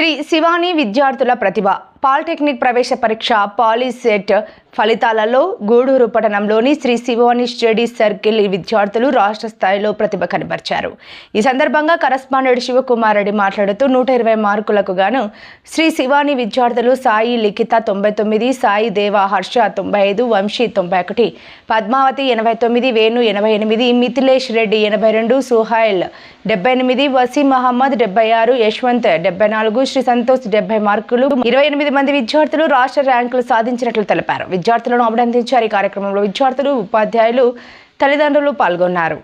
శ్రీ శివాని విద్యార్థుల ప్రతిభ. పాలిటెక్నిక్ ప్రవేశ పరీక్ష పాలిసెట్ ఫలితాలలో గూడూరు పట్టణంలోని శ్రీ శివాని స్టడీ సర్కిల్ విద్యార్థులు రాష్ట్ర స్థాయిలో ప్రతిభ కనబర్చారు. ఈ సందర్భంగా కరస్పాండెంట్ శివకుమార్ రెడ్డి మాట్లాడుతూ నూట ఇరవై మార్కులకు గాను శ్రీ శివాని విద్యార్థులు సాయి లిఖిత తొంభై తొమ్మిది సాయి దేవ హర్ష తొంభై ఐదు వంశీ తొంభై ఒకటి పద్మావతి ఎనభై తొమ్మిది వేణు ఎనభై ఎనిమిది మిథిలేష్ రెడ్డి ఎనభై రెండు సుహైల్ డెబ్బై ఎనిమిది వసీం మహమ్మద్ డెబ్బై ఆరు యశ్వంత్ డెబ్బై నాలుగు శ్రీ సంతోష్ డెబ్బై మార్కులు ఇరవై ఎనిమిది మంది విద్యార్థులు రాష్ట్ర ర్యాంకులు సాధించినట్లు తెలిపారు. విద్యార్థులను అభినందించారు. ఈ కార్యక్రమంలో విద్యార్థులు ఉపాధ్యాయులు తల్లిదండ్రులు పాల్గొన్నారు.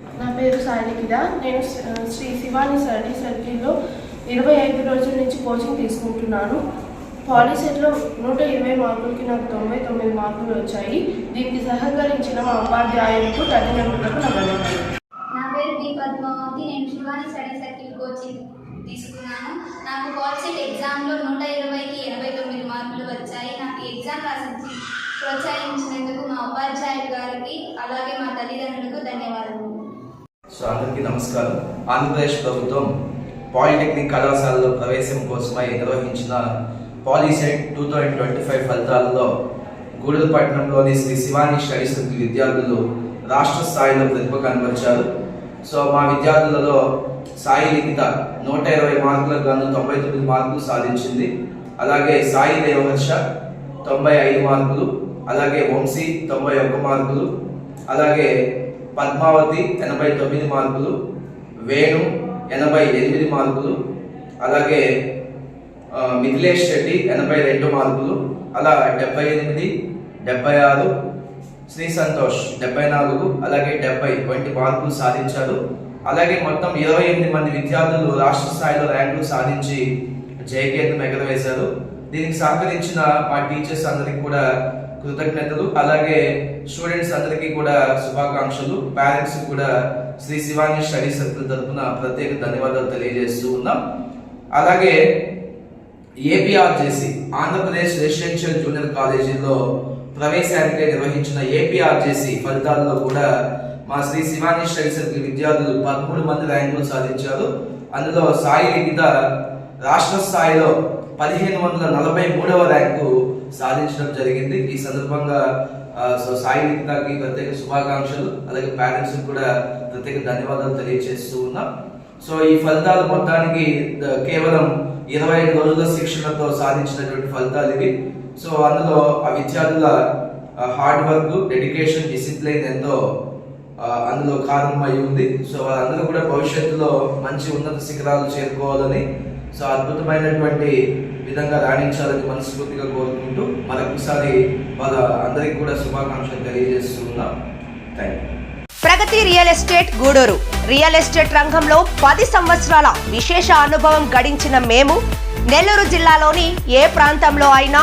నా పేరు సాయినికిద నేను శ్రీ- శ్రీ శివాని స్టడీ సర్కిల్లో ఇరవై ఐదు రోజుల నుంచి కోచింగ్ తీసుకుంటున్నాను. పాలిసెట్లో నూట ఇరవై మార్కులకి నాకు తొంభై తొమ్మిది మార్కులు వచ్చాయి. దీనికి సహకరించిన మా ఉపాధ్యాయులకు తల్లిదండ్రులకు నా పేరు బి పద్మావతి నేను శివాని స్టడీ సర్కిల్ కోచింగ్ తీసుకున్నాను. నాకు కాల్సెట్ ఎగ్జామ్లో నూట ఇరవైకి ఎనభై తొమ్మిది మార్కులు వచ్చాయి. నాకు ఎగ్జామ్ రాసి ప్రోత్సహించినందుకు మా ఉపాధ్యాయులు గారికి అలాగే మా తల్లిదండ్రులకు ధన్యవాదాలు సో అందరికీ నమస్కారం. ఆంధ్రప్రదేశ్ ప్రభుత్వం పాలిటెక్నిక్ కళాశాలలో ప్రవేశం కోసమై నిర్వహించిన Polycet two thousand twenty five ఫలితాలలో గూడూరు శ్రీ శివాని స్టడీ సర్కిల్ విద్యార్థులు రాష్ట్ర స్థాయిలో ప్రతిభ కనబరిచారు. సో మా విద్యార్థులలో సాయి లిఖిత నూట ఇరవై మార్కులకు గాను తొంభై తొమ్మిది మార్కులు సాధించింది. అలాగే సాయి దేవహర్ష తొంభై ఐదు మార్కులు అలాగే వంశీ తొంభై ఒక్క మార్కులు అలాగే పద్మావతి ఎనభై తొమ్మిది మార్కులు వేణు ఎనభై ఎనిమిది మార్కులు అలాగే మిథిలేష్ రెడ్డి ఎనభై రెండు మార్కులు అలా డెబ్బై ఎనిమిది డెబ్బై ఆరు శ్రీ సంతోష్ డెబ్బై నాలుగు అలాగే డెబ్బై వంటి మార్కులు సాధించారు అలాగే మొత్తం ఇరవై ఎనిమిది మంది విద్యార్థులు రాష్ట్ర స్థాయిలో ర్యాంకులు సాధించి జయకేతనం ఎగరవేశారు దీనికి సహకరించిన మా టీచర్స్ అందరికి కూడా కృతజ్ఞతలు. అలాగే స్టూడెంట్స్ అందరికీ కూడా శుభాకాంక్షలు. పేరెంట్స్ కూడా శ్రీ శివాని స్టడీ సర్కిల్ తరఫున ప్రత్యేక ధన్యవాదాలు తెలియజేస్తూ ఉన్నాం. అలాగే ఏపీఆర్జేసి ఆంధ్రప్రదేశ్ రెసిడెన్షియల్ జూనియర్ కాలేజీలో ప్రవేశానికై నిర్వహించిన ఏపీఆర్జేసి ఫలితాల్లో కూడా మా శ్రీ శివాని స్టడీ విద్యార్థులు పదమూడు మంది ర్యాంకులు సాధించారు. అందులో సాయి లిఖిత రాష్ట్ర స్థాయిలో పదిహేను వందల నలభై మూడవ ర్యాంకు సాధించడం జరిగింది. ఈ సందర్భంగా సో సాయి లిఖితకి ప్రత్యేక శుభాకాంక్షలు అలాగే పేరెంట్స్ కూడా ప్రత్యేక ధన్యవాదాలు తెలియజేస్తూ ఉన్నాం. సో ఈ ఫలితాలు మొత్తానికి కేవలం ఇరవై ఐదు రోజుల శిక్షణతో సాధించినటువంటి ఫలితాలు ఇవి. సో అందులో ఆ విద్యార్థుల హార్డ్ వర్క్ డెడికేషన్ డిసిప్లిన్ ఎంతో అందులో కారణమై ఉంది. సో వాళ్ళందరూ కూడా భవిష్యత్తులో మంచి ఉన్నత శిఖరాలు చేరుకోవాలని సో అద్భుతమైనటువంటి విధంగా రాణించాలని మనస్ఫూర్తిగా కోరుకుంటూ మరొకసారి వాళ్ళ అందరికీ కూడా శుభాకాంక్షలు తెలియజేస్తున్నాం. Thank you Pragati real estate Gudur. Real estate రంగంలో పది సంవత్సరాల విశేష అనుభవం గడించిన మేము నెల్లూరు జిల్లాలోని ఏ ప్రాంతంలో అయినా